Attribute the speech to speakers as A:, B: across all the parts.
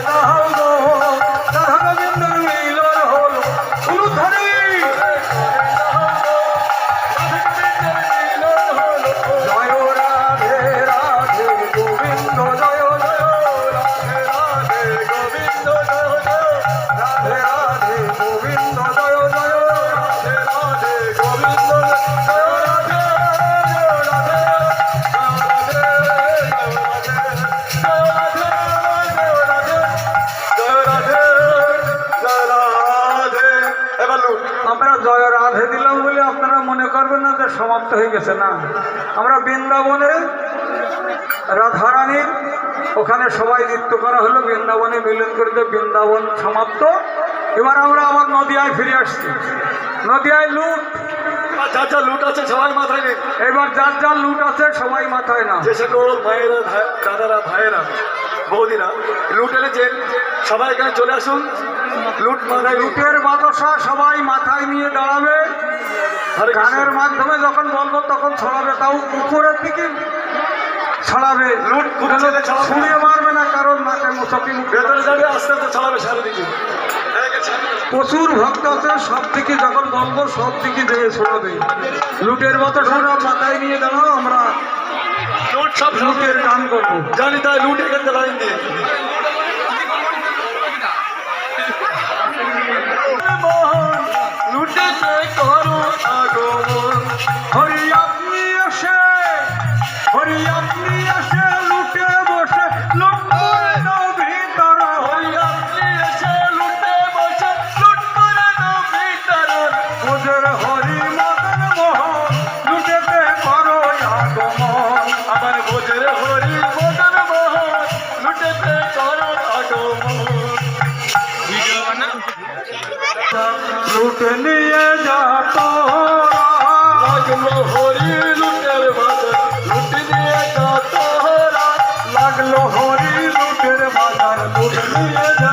A: জয় আমরা জয় রাধে দিলাম বলে আপনারা মনে করবেন না যে সমাপ্ত হয়ে গেছে না। আমরা বৃন্দাবনে রাধারানীর ওখানে সবাই নৃত্য করা হলো বৃন্দাবনে মিলন করে দিয়ে বৃন্দাবন সমাপ্ত। এবার আমরা আবার নদিয়ায় ফিরে আসছি। নদিয়ায় লুট।
B: যা যা লুট আছে সবাই মাথায় নেই
A: এবার যার যার লুট আছে সবাই মাথায় না
B: যে সকল মায়েরা ভাই- দাদারা ভাইয়েরা বৌদিরা লুট সবাই এখানে চলে আসুন।
A: লুটের বাদশা সবাই মাথায় নিয়ে দাঁড়াবে। গানের মাধ্যমে যখন বলব তখন ছড়াবে তাও উপরের দিকে। ছড়াবে।
B: লুট ছড়াবে।
A: ছুঁড়ে মারবে না কারণ নাকে মুসকি
B: ভেতরে যাবে আস্তে আস্তে চালাবে সারাদিকে
A: প্রচুর ভক্ত আছে সব দিকে যখন বলব সব দিকে যেয়ে ছড়াবে। লুটের মতো সব মাথায় নিয়ে দাঁড়াও আমরা
B: লুট সব
A: লুটের গান করব।
B: জানি তাই লুট এখান থেকে লাইন দিয়ে। করো আগমন
A: হরি লুটে নিয়ে যা তোরা
B: লাগল হরি লুটের বাজার লুট নিয়ে যা তোরা
A: লাগল হরি লুটের বাজার লুট নিয়ে যা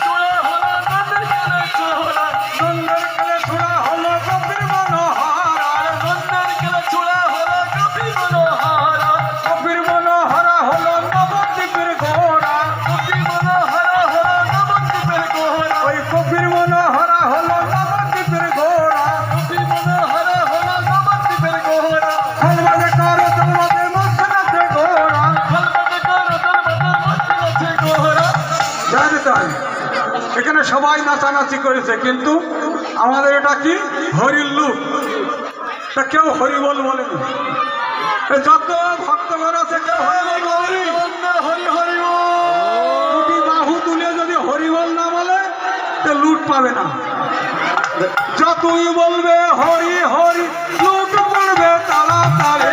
A: সবাই নাচানাচি করেছে কিন্তু আমাদের এটা কি? হরির লুক তা কেউ হরিবল বলেনি। যত ভক্তগণ আছে কেউ
B: হরি
A: তুলে যদি হরিবল না বলে লুট পাবে না। যতই বলবে হরি হরি লুট পড়বে তারা তারে